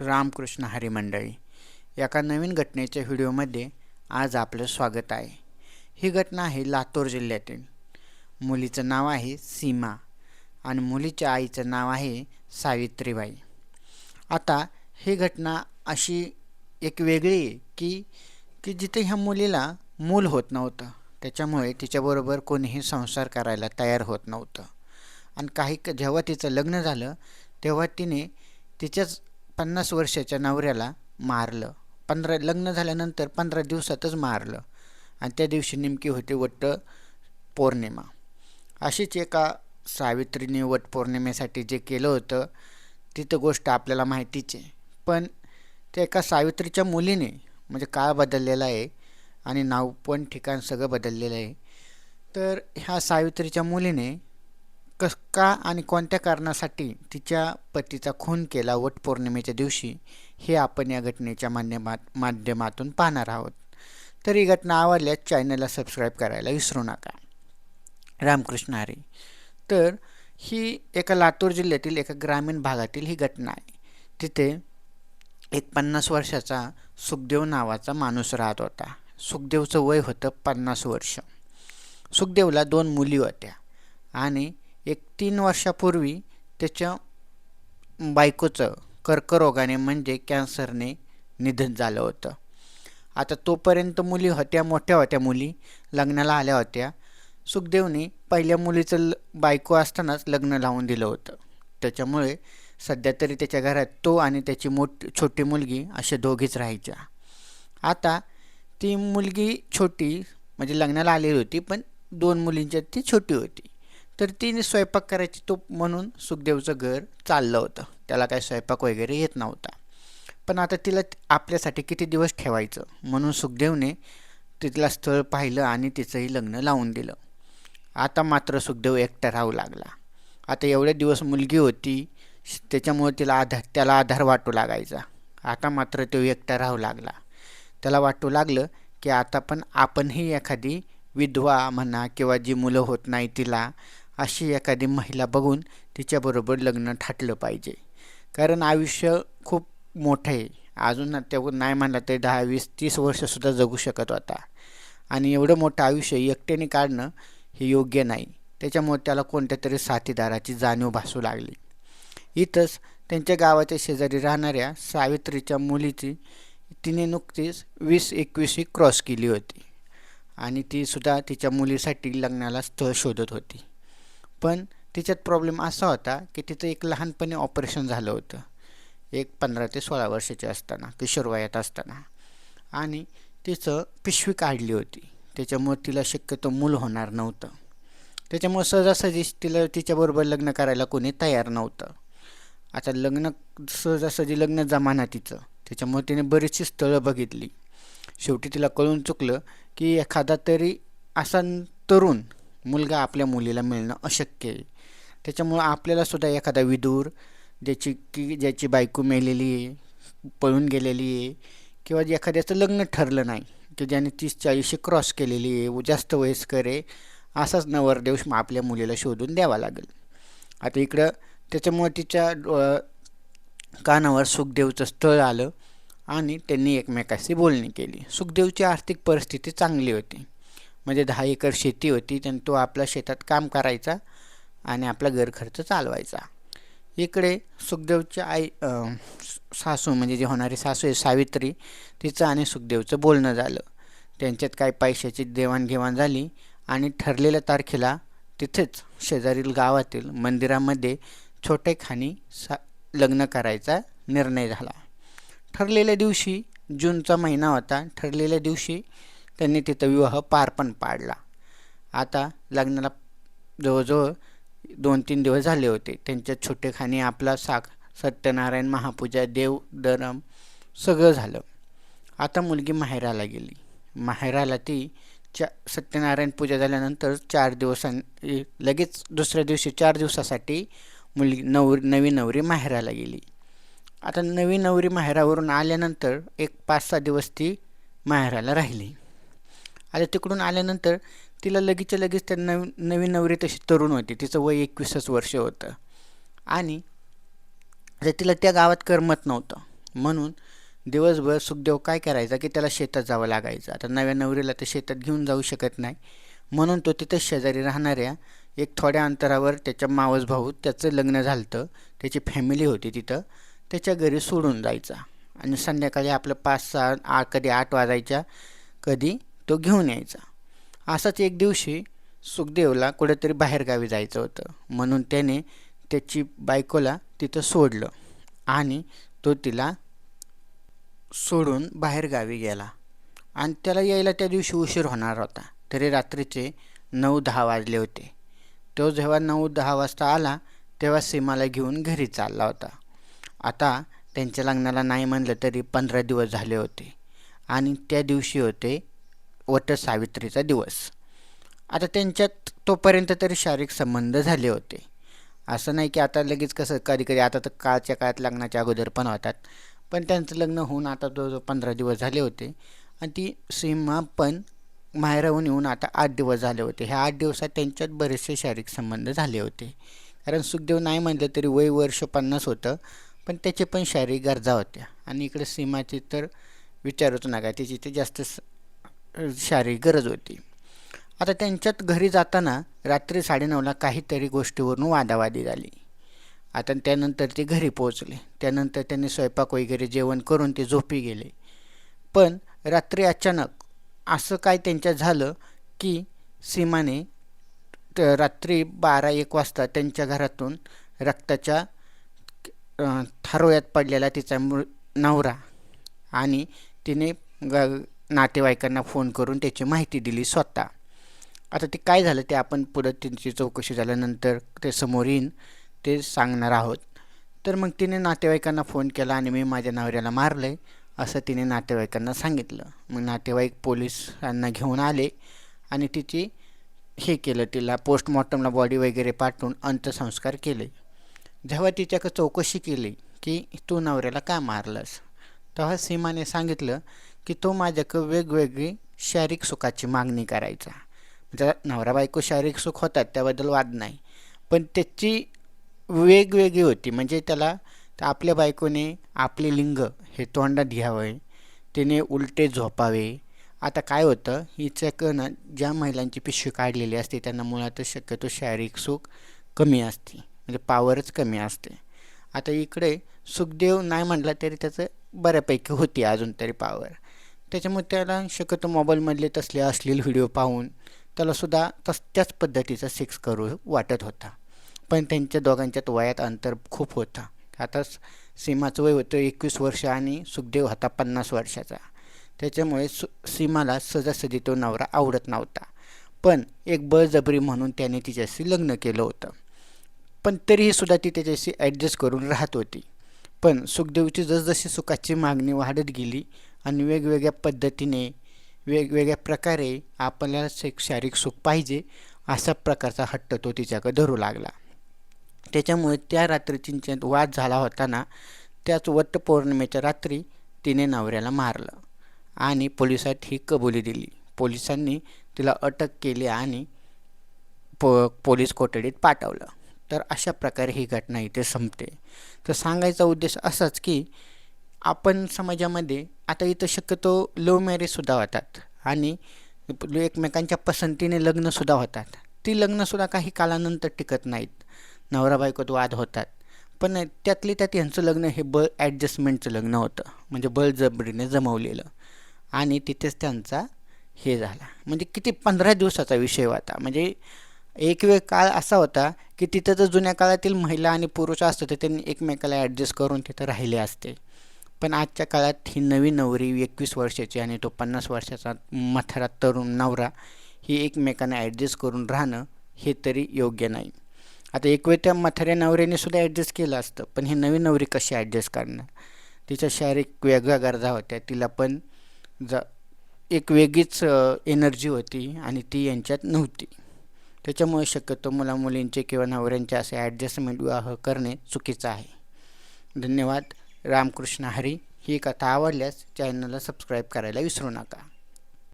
रामकृष्ण हरी मंडळी एका नवीन घटनेच्या व्हिडिओमध्ये आज आपलं स्वागत आहे. ही घटना आहे लातूर जिल्ह्यातील. मुलीचं नाव आहे सीमा आणि मुलीच्या आईचं नाव आहे सावित्रीबाई. आता ही घटना अशी एक वेगळी आहे की की जिथे ह्या मुलीला मूल होत नव्हतं. त्याच्यामुळे तिच्याबरोबर कोणीही संसार करायला तयार होत नव्हतं. आणि काही क जेव्हा तिचं लग्न झालं तेव्हा तिने तिच्याच पन्नास वर्षाच्या नवऱ्याला मारलं. पंधरा लग्न झाल्यानंतर पंधरा दिवसातच मारलं. आणि त्या दिवशी नेमकी होती वट्ट पौर्णिमा. अशीच एका सावित्रीने वट पौर्णिमेसाठी जे केलं होतं तिथं गोष्ट आपल्याला माहितीच आहे. पण त्या एका सावित्रीच्या मुलीने म्हणजे काळ बदललेला आहे आणि नाव पण ठिकाण सगळं बदललेलं आहे. तर ह्या सावित्रीच्या मुलीने कस का आणि कोणत्या कारणासाठी तिच्या पतीचा खून केला वटपौर्णिमेच्या दिवशी हे आपण या घटनेच्या माध्यमात माध्यमातून पाहणार आहोत. तर ही घटना आवडल्यास चॅनलला सबस्क्राईब करायला विसरू नका. रामकृष्ण हरी. तर ही एका लातूर जिल्ह्यातील एका ग्रामीण भागातील ही घटना आहे. तिथे एक पन्नास वर्षाचा सुखदेव नावाचा माणूस राहत होता. सुखदेवचं वय होतं पन्नास वर्ष. सुखदेवला दोन मुली होत्या आणि एक तीन वर्षापूर्वी त्याच्या बायकोचं कर्करोगाने म्हणजे कॅन्सरने निधन झालं होतं. आता तोपर्यंत मुली होत्या मोठ्या होत्या मुली लग्नाला आल्या होत्या. सुखदेवने पहिल्या मुलीचं ल बायको असतानाच लग्न लावून दिलं होतं. त्याच्यामुळे सध्या तरी त्याच्या घरात तो आणि त्याची मोठ छोटी मुलगी असे दोघीच राहायच्या. आता ती मुलगी छोटी म्हणजे लग्नाला आलेली होती पण दोन मुलींच्या ती छोटी होती. तर तिने स्वयंपाक करायची तो म्हणून सुखदेवचं घर चाललं होतं. त्याला काय स्वयंपाक वगैरे येत नव्हता. पण आता तिला आपल्यासाठी किती दिवस ठेवायचं? म्हणून सुखदेवने तिथला स्थळ पाहिलं आणि तिचंही लग्न लावून दिलं. आता मात्र सुखदेव एकटा राहू लागला. आता एवढे दिवस मुलगी होती त्याच्यामुळे तिला आधार त्याला आधार वाटू लागायचा. आता मात्र तो एकटा राहू लागला. त्याला वाटू लागलं की आता पण आपणही एखादी विधवा म्हणा किंवा जी मुलं होत नाही तिला अशी एखादी महिला बघून तिच्याबरोबर लग्न ठाटलं पाहिजे. कारण आयुष्य खूप मोठं आहे. अजून तेवढं नाही म्हणलं तरी दहा वीस तीस वर्षसुद्धा जगू शकत होता. आणि एवढं मोठं आयुष्य एकट्याने काढणं हे योग्य नाही. त्याच्यामुळे त्याला कोणत्या तरी साथीदाराची जाणीव भासू लागली. इथंच त्यांच्या गावाच्या शेजारी राहणाऱ्या सावित्रीच्या मुलीची तिने नुकतीच वीस एकवीसही क्रॉस केली होती. आणि तीसुद्धा तिच्या मुलीसाठी लग्नाला स्थळ शोधत होती. पण तिच्यात प्रॉब्लेम असा होता की तिचं एक लहानपणी ऑपरेशन झालं होतं. एक पंधरा ते सोळा वर्षाचे असताना किशोरवयात असताना. आणि तिचं पिशवी काढली होती. त्याच्यामुळे तिला शक्यतो मूल होणार नव्हतं. त्याच्यामुळे सहजासहजी तिला तिच्याबरोबर लग्न करायला कोणी तयार नव्हतं. आता लग्न सहजासहजी लग्न जमाना तिचं. त्याच्यामुळे तिने बरीचशी स्थळं बघितली. शेवटी तिला कळून चुकलं की एखादा तरी असा तरुण मुलगा आपल्या मुलीला मिळणं अशक्य आहे. त्याच्यामुळं आपल्यालासुद्धा एखादा विदूर ज्याची की ज्याची बायको मेलेली आहे पळून गेलेली आहे किंवा एखाद्याचं लग्न ठरलं नाही की ज्याने तीस चाळीसशे क्रॉस केलेली आहे जास्त वयस्कर आहे असाच नवरदेव आपल्या मुलीला शोधून द्यावा लागेल. आता इकडं त्याच्यामुळे तिच्या कानावर सुखदेवचं स्थळ आलं आणि त्यांनी एकमेकाशी बोलणी केली. सुखदेवची आर्थिक परिस्थिती चांगली होती. म्हणजे दहा एकर शेती होती त्यानं तो आपल्या शेतात काम करायचा आणि आपला घरखर्च चालवायचा. इकडे सुखदेवच्या आई सासू म्हणजे जे होणारी सासू आहे सावित्री तिचं आणि सुखदेवचं बोलणं झालं. त्यांच्यात काही पैशाची देवाणघेवाण झाली आणि ठरलेल्या तारखेला तिथेच शेजारील गावातील मंदिरामध्ये छोटेखानी सा लग्न करायचा निर्णय झाला. ठरलेल्या दिवशी जूनचा महिना होता. ठरलेल्या दिवशी त्यांनी तिथं विवाह पार पण पाडला. आता लग्नाला जवळजवळ दोन तीन दिवस झाले होते. त्यांच्या छोटेखानी आपला साक सत्यनारायण महापूजा देव दरम सगळं झालं. आता मुलगी माहेराला गेली. माहेराला ती चा सत्यनारायण पूजा झाल्यानंतर चार दिवसां लगेच दुसऱ्या दिवशी चार दिवसासाठी मुलगी नव नवी नवरी माहेराला गेली. आता नवी नवरी माहेरावरून आल्यानंतर एक पाच सहा दिवस ती माहेराला राहिली. आता तिकडून आल्यानंतर तिला लगेचच्या लगेच त्या नवीन नवीन नवरी तशी तरुण होती. तिचं वय एकवीसच वर्ष होतं. आणि आता तिला त्या गावात करमत नव्हतं. म्हणून दिवसभर सुखदेव काय करायचा की त्याला शेतात जावं लागायचं. आता नव्या नवरीला तर शेतात घेऊन जाऊ शकत नाही. म्हणून तो तिथं शेजारी राहणाऱ्या एक थोड्या अंतरावर त्याच्या मावस भाऊ त्याचं लग्न झालं त्याची फॅमिली होती तिथं. त्याच्या घरी सोडून जायचा. आणि संध्याकाळी आपलं पाच सहा आ कधी आठ वाजायच्या. कधी तो घेऊन यायचा. असंच एक दिवशी सुखदेवला कुठेतरी बाहेरगावी जायचं होतं. म्हणून त्याने त्याची बायकोला तिथं सोडलं आणि तो तिला सोडून बाहेरगावी गेला. आणि त्याला यायला त्या दिवशी उशीर होणार होता. तरी रात्रीचे नऊ दहा वाजले होते. तो जेव्हा नऊ दहा वाजता आला तेव्हा सीमाला घेऊन घरी चालला होता. आता त्यांच्या लग्नाला नाही म्हणलं तरी पंधरा दिवस झाले होते. आणि त्या दिवशी होते वट सावित्रीचा दिवस. आता त्यांच्यात तोपर्यंत तरी शारीरिक संबंध झाले होते. असं नाही की आता लगेच कसं कधी कधी आता तर काळच्या काळात लग्नाच्या अगोदर पण होतात. पण त्यांचं लग्न होऊन आता जो पंधरा दिवस झाले होते. आणि ती सीमा पण माहेराहून येऊन आता आठ दिवस झाले होते. ह्या आठ दिवसात त्यांच्यात बरेचसे शारीरिक संबंध झाले होते. कारण सुखदेव नाही म्हटलं तरी वय वर्ष पन्नास होतं पण त्याचे पण शारीरिक गरजा होत्या. आणि इकडे सीमाची तर विचारूच नका त्याची ते जास्त शारीरिक गरज होती. आता त्यांच्यात घरी जाताना रात्री साडेनऊला काहीतरी गोष्टीवरून वादावादी झाली. आता त्यानंतर ते घरी पोहोचले. त्यानंतर त्यांनी स्वयंपाक वगैरे जेवण करून ते झोपी गेले. पण रात्री अचानक असं काय त्यांच्या झालं की सीमाने रात्री बारा एक वाजता त्यांच्या घरातून रक्ताच्या थारोळ्यात पडलेला तिचा मृ नवरा आणि तिने ग नातेवाईकांना फोन करून त्याची माहिती दिली स्वतः. आता ते काय झालं ते आपण पुढं त्यांची चौकशी झाल्यानंतर ते समोर येईन ते सांगणार आहोत. तर मग तिने नातेवाईकांना फोन केला आणि मी माझ्या नवऱ्याला मारलं आहे असं तिने नातेवाईकांना सांगितलं. मग नातेवाईक पोलिसांना घेऊन आले आणि तिची हे केलं तिला पोस्टमॉर्टमला बॉडी वगैरे पाठवून अंत्यसंस्कार केले. जेव्हा तिच्याकडे चौकशी केली की तू नवऱ्याला का मारलंस? तेव्हा सीमाने सांगितलं की तो माझ्याकडं वेगवेगळी शारीरिक सुखाची मागणी करायचा. म्हणजे नवरा बायको शारीरिक सुख होतात त्याबद्दल वाद नाही. पण त्याची वेगवेगळी होती. म्हणजे त्याला आपल्या बायकोने आपले लिंग हे तोंडात घ्यावे तिने उलटे झोपावे. आता काय होतं हिच्याकडनं ज्या महिलांची पिशवी काढलेली असते त्यांना मुळातच शक्यतो शारीरिक सुख कमी असते. म्हणजे पावरच कमी असते. आता इकडे सुखदेव नाही म्हटलं तरी त्याचं बऱ्यापैकी होती अजून तरी पावर त्याच्यामुळे त्याला शक्यतो मोबाईलमधले तसले असलेले व्हिडिओ पाहून त्यालासुद्धा तस त्याच पद्धतीचा सेक्स करू वाटत होता. पण त्यांच्या दोघांच्यात वयात अंतर खूप होता. आता सीमाचं वय होतं एकवीस वर्ष आणि सुखदेव होता पन्नास वर्षाचा. त्याच्यामुळे सु सीमाला सहजासहजी तो नवरा आवडत नव्हता. पण एक बळजबरी म्हणून त्याने तिच्याशी लग्न केलं होतं. पण तरीही सुद्धा ती त्याच्याशी ॲडजस्ट करून राहत होती. पण सुखदेवची जसजशी सुखाची मागणी वाढत गेली आणि वेगवेगळ्या पद्धतीने वेगवेगळ्या प्रकारे आपल्याला शारीरिक सुख पाहिजे असा प्रकारचा हट्ट तो तिच्याकडे धरू लागला. त्याच्यामुळे त्या रात्री चिंचेत वाद झाला होता ना त्याच वटपौर्णिमेच्या रात्री तिने नवऱ्याला मारलं आणि पोलिसात ही कबुली दिली. पोलिसांनी तिला अटक केली आणि पो पोलीस कोठडीत पाठवलं. तर अशा प्रकारे ही घटना इथे संपते. तर सांगायचा उद्देश असाच की आपण समाजामध्ये आता इथं शक्यतो लव्ह मॅरेजसुद्धा होतात आणि एकमेकांच्या पसंतीने लग्नसुद्धा होतात. ती लग्नसुद्धा काही कालानंतर टिकत नाहीत. नवरा बायकोत वाद होतात. पण त्यातली त्यात यांचं लग्न हे बळ ॲडजस्टमेंटचं लग्न होतं. म्हणजे बळजबरीने जमवलेलं. आणि तिथेच त्यांचा हे झाला. म्हणजे किती पंधरा दिवसाचा विषय होता म्हणजे एक वेळ काळ असा होता की तिथं जर जुन्या काळातील महिला आणि पुरुष असतं तर त्यांनी एकमेकाला ॲडजस्ट करून तिथं राहिले असते. पण आजच्या काळात ही नवी नवरी एकवीस वर्षाची आणि तो पन्नास वर्षाचा मथारा तरुण नवरा ही एकमेकांना ॲडजस्ट करून राहणं हे तरी योग्य नाही. आता एक वेळ त्या म्हाताऱ्या नवऱ्याने सुद्धा ॲडजस्ट केलं असतं पण ही नवीन नवरी कशी ॲडजस्ट करणार? तिच्या शारीरिक वेगळ्या गरजा होत्या तिला पण ज एक वेगळीच एनर्जी होती आणि ती यांच्यात नव्हती. त्याच्यामुळे शक्यतो मुला मुलींचे किंवा नवऱ्यांचे असे ॲडजस्टमेंट विवाह करणे चुकीचं आहे. धन्यवाद. रामकृष्ण हरी ही कथा आवडल्यास चॅनलला सबस्क्राईब करायला विसरू नका.